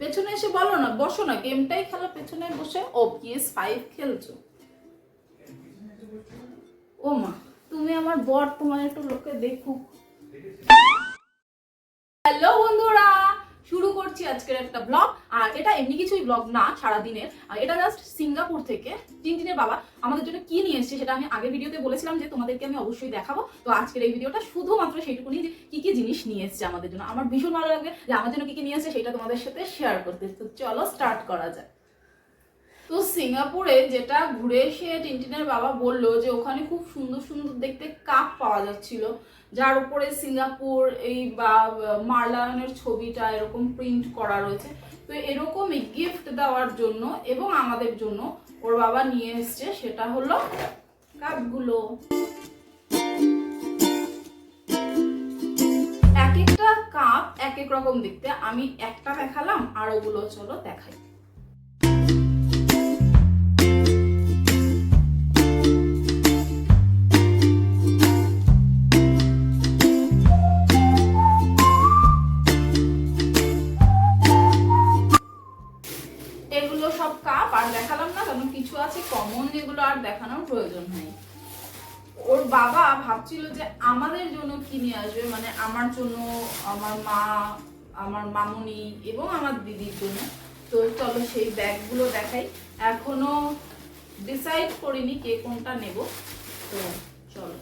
পেছনে এসে বলো না, বসো না, গেমটাই খেলা পেছনে বসে। ও পিএস ফাইভ খেলছো। ও মা তুমি আমার বর, তোমার একটু লোকে দেখুক। করছি আজকের একটা ব্লগ আর এটা এমনি কিছুই ব্লগ না, সারাদিনের। এটা জাস্ট সিঙ্গাপুর থেকে টিনটিনের বাবা আমাদের জন্য কি নিয়ে এসেছে সেটা আমি আগের ভিডিওতে বলেছিলাম যে তোমাদেরকে আমি অবশ্যই দেখাবো। তো আজকের এই ভিডিওটা শুধুমাত্র সেইটুকুনি যে কি কি জিনিস নিয়ে এসেছে আমাদের জন্য। আমার ভীষণ ভালো লাগবে যে আমার জন্য কি কি নিয়ে এসেছে সেটা তোমাদের সাথে শেয়ার করতে। তো চলো স্টার্ট করা যায় তো সিঙ্গাপুরে যেটা ঘুরে এসে টিনটিনের বাবা বলল যে ওখানে খুব সুন্দর সুন্দর দেখতে কাপ পাওয়া যাচ্ছিল। যার উপরে সিঙ্গাপুর এই বা মার্লায়নের ছবিটা এরকম প্রিন্ট করা রয়েছে। তো এরকমই গিফট দেওয়ার জন্য এবং আমাদের জন্য ওর বাবা নিয়ে এসছে, সেটা হলো কাপগুলো এক একটা কাপ এক এক রকম দেখতে। আমি একটা দেখালাম, আর ওগুলো চলো দেখাই। আর দেখালাম না, কারণ কিছু আছে কমন যেগুলো আর দেখানোর প্রয়োজন নেই। ওর বাবা ভাবছিল যে আমাদের জন্য কি নিয়ে আসবে মানে আমার জন্য আমার মা, আমার মামুনি এবং আমার দিদির জন্য। তো চলো সেই ব্যাগগুলো দেখাই। এখনও ডিসাইড করিনি কে কোনটা নেব। তো চলো।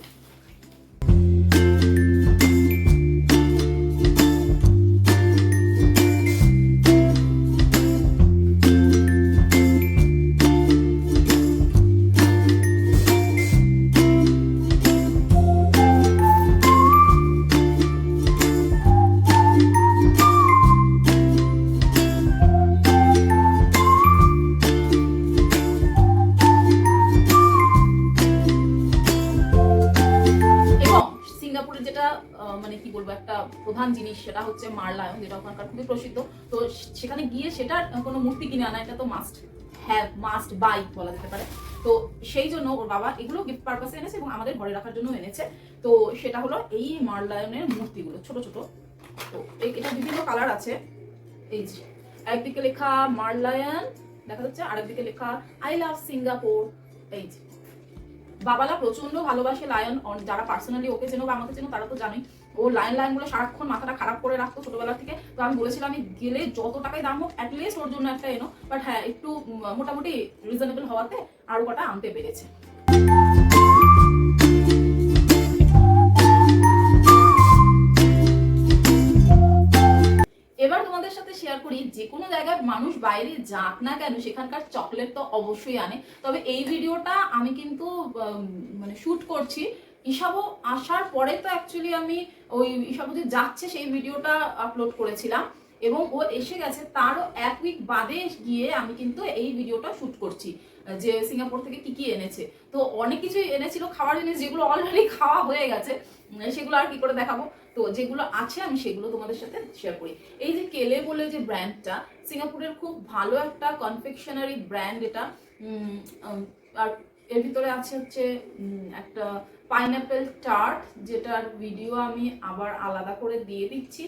সিঙ্গাপুরের যেটা মানে কি বলব, একটা প্রধান জিনিস, সেটা হচ্ছে মারলায়ন যেটা ওখানকার খুবই প্রসিদ্ধ। তো সেখানে গিয়ে সেটার কোনো মূর্তি কিনে আনা, এটা তো মাস্ট হ্যাভ মাস্ট বাই বলা যেতে পারে। তো সেই জন্য ওর বাবা এগুলো গিফট পারপাসে এনেছে এবং আমাদের ঘরে রাখার জন্য এনেছে। তো সেটা হলো এই মারলায়নের মূর্তিগুলো, ছোট ছোট। তো এটা বিভিন্ন কালার আছে। এই যে একদিকে লেখা মারলায়ন, দেখা যাচ্ছে। আরেকদিকে লেখা আই লাভ সিঙ্গাপুর এই যে বাবালা প্রচণ্ড ভালোবাসে লায়ন যারা পার্সোনালি ওকে চেনো বা আমাকে চেনো, তারা তো জানোই। ও লাইন লাইনগুলো সারাক্ষণ মাথাটা খারাপ করে রাখতো ছোটবেলা থেকে। তো আমি বলেছিলাম, আমি গেলে যত টাকাই দাম হোক অ্যাটলিস্ট ওর জন্য একটা এনো বাট হ্যাঁ একটু মোটামুটি রিজনেবল হওয়াতে আরও কটা আনতে পেরেছে। যে কোনো জায়গায় মানুষ বাইরে যাক না কেন, সেখানকার চকলেট তো অবশ্যই আনে। তবে এই ভিডিওটা আমি কিন্তু মানে শ্যুট করছি। ইসাবো আসার পরে তো অ্যাকচুয়ালি আমি ওই ইসাবো যে যাচ্ছে, সেই ভিডিওটা আপলোড করেছিলাম। এবং ও এসে গেছে, তারও এক উইক বাদে গিয়ে আমি কিন্তু এই ভিডিওটা শ্যুট করছি। যে সিঙ্গাপুর থেকে কি কি এনেছে। তো অনেক কিছুই এনেছিল খাওয়ার জিনিস যেগুলো অলরেডি খাওয়া হয়ে গেছে সেগুলো আর কি করে দেখাবো? তো যেগুলো আছে আমি সেগুলো তোমাদের সাথে শেয়ার করি। এই যে কেলে বলে যে ব্র্যান্ডটা সিঙ্গাপুরের খুব ভালো একটা কনফেকশনারি ব্র্যান্ড এটা আর এর ভিতরে আছে হচ্ছে একটা পাইনাপেল টার্ট যেটার ভিডিও আমি আবার আলাদা করে দিয়ে দিচ্ছি।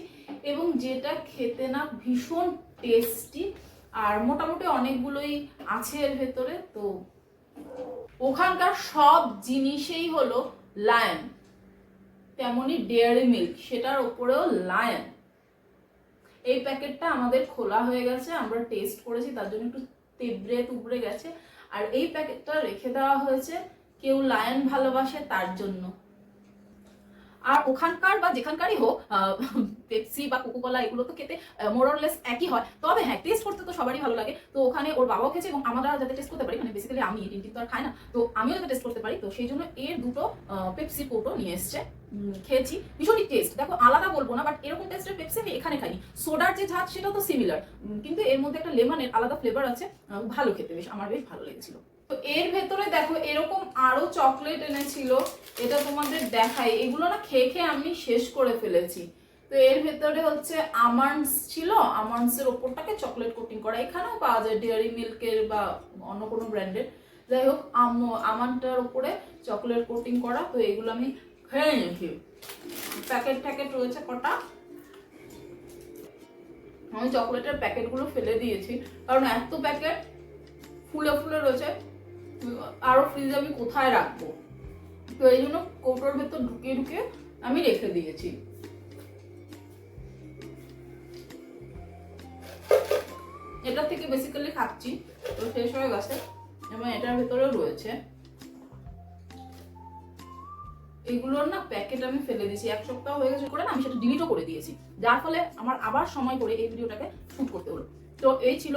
এবং যেটা খেতে না ভীষণ টেস্টি আর মোটামুটি অনেকগুলোই আছে এর ভেতরে, তো ওখানকার সব জিনিসেই হলো লায়ন তেমনি ডেয়ারি মিল্ক সেটার ওপরেও লায়ন এই প্যাকেটটা আমাদের খোলা হয়ে গেছে, আমরা টেস্ট করেছি, তার জন্য একটু তেবড়ে তুবড়ে গেছে। আর এই প্যাকেটটা রেখে দেওয়া হয়েছে, কেউ লায়ন ভালোবাসে তার জন্য। আর ওখানকার বা যেখানকারই হোক পেপসি বা কোকোকলা এগুলো তো খেতে মোরলেস একই হয়। তবে হ্যাঁ টেস্ট করতে তো সবারই ভালো লাগে। তো ওখানে ওর বাবাও খেয়েছে এবং আমরা যাতে টেস্ট করতে পারি মানে বেসিক্যালি আমি টিনটিন তো আর খাই না, তো আমিও যাতে টেস্ট করতে পারি, তো সেই জন্য এর দুটো পেপসি কোটো নিয়ে এসছে। খেয়েছি। ভীষণই টেস্ট দেখো, আলাদা বলব না বাট এরকম টেস্টের পেপসি আমি এখানে খাইনি। সোডার যে ঝাঁজ সেটা তো সিমিলার কিন্তু এর মধ্যে একটা লেমনের আলাদা ফ্লেভার আছে ভালো খেতে বেশ, আমার বেশ ভালো লেগেছিল। তো এর ভেতরে দেখো এরকম আরও চকলেট এনেছিল, এটা তোমাদের দেখাই। এগুলো না খেয়ে খেয়ে আমি শেষ করে ফেলেছি। তো এর ভেতরে হচ্ছে আমান্ডস ছিল আমান্ডস এর ওপরটাকে চকলেট কোটিং করা। এখানেও পাওয়া যায় ডেয়ারি মিল্কের বা অন্য কোনো ব্র্যান্ডের যাই হোক আমানটার উপরে চকলেট কোটিং করা। তো এগুলো আমি খেয়ে নিয়েছি। প্যাকেট ট্যাকেট রয়েছে কটা। আমি চকলেটের প্যাকেটগুলো ফেলে দিয়েছি। কারণ এত প্যাকেট ফুলে ফুলে রয়েছে। উম, আরও ফ্রিজে আমি কোথায় রাখব? তো এই জন্য কৌটোর ভেতর ঢুকিয়ে ঢুকিয়ে আমি রেখে দিয়েছি। এটা থেকে বেসিক্যালি খাচ্ছি। তো শেষ হয়ে গেছে। এবং এটার ভেতরেও রয়েছে। এগুলোর না প্যাকেট আমি ফেলে দিয়েছি। এক সপ্তাহ হয়ে গেছে করে না আমি সেটা ডিলিটও করে দিয়েছি। যার ফলে আমার আবার সময় করে এই ভিডিওটাকে শুট করতে হলো। তো এই ছিল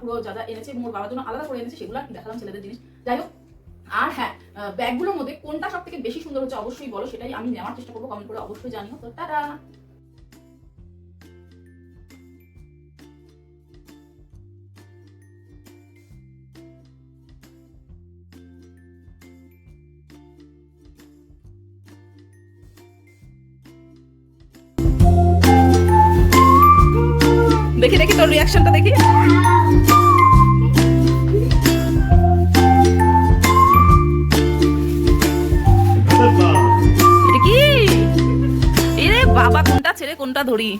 পুরো যা যা এনেছে মোর বাবার জন্য আলাদা করে এনেছে, সেগুলো দেখালাম ছেলেদের জিনিস। যাই হোক, আর হ্যাঁ ব্যাগগুলোর মধ্যে কোনটা সব থেকে বেশি সুন্দর হচ্ছে অবশ্যই বলো, সেটাই আমি নেওয়ার চেষ্টা করব কমেন্ট করে অবশ্যই জানিও। তো টাটা! দেখি দেখি তোর রিয়াকশনটা দেখি। বাবা, কোনটা ছেড়ে কোনটা ধরি?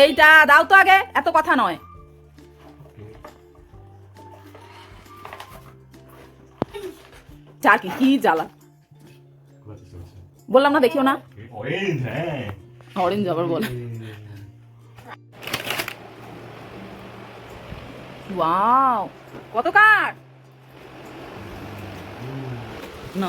এইটা, দাও তো আগে, এত কথা নয়। চার কি কি জ্বালা? বললাম না, দেখিও না। অরেঞ্জ হ্যাঁ। অরেঞ্জ আবার বলে। ওয়াও কত কাঠ না।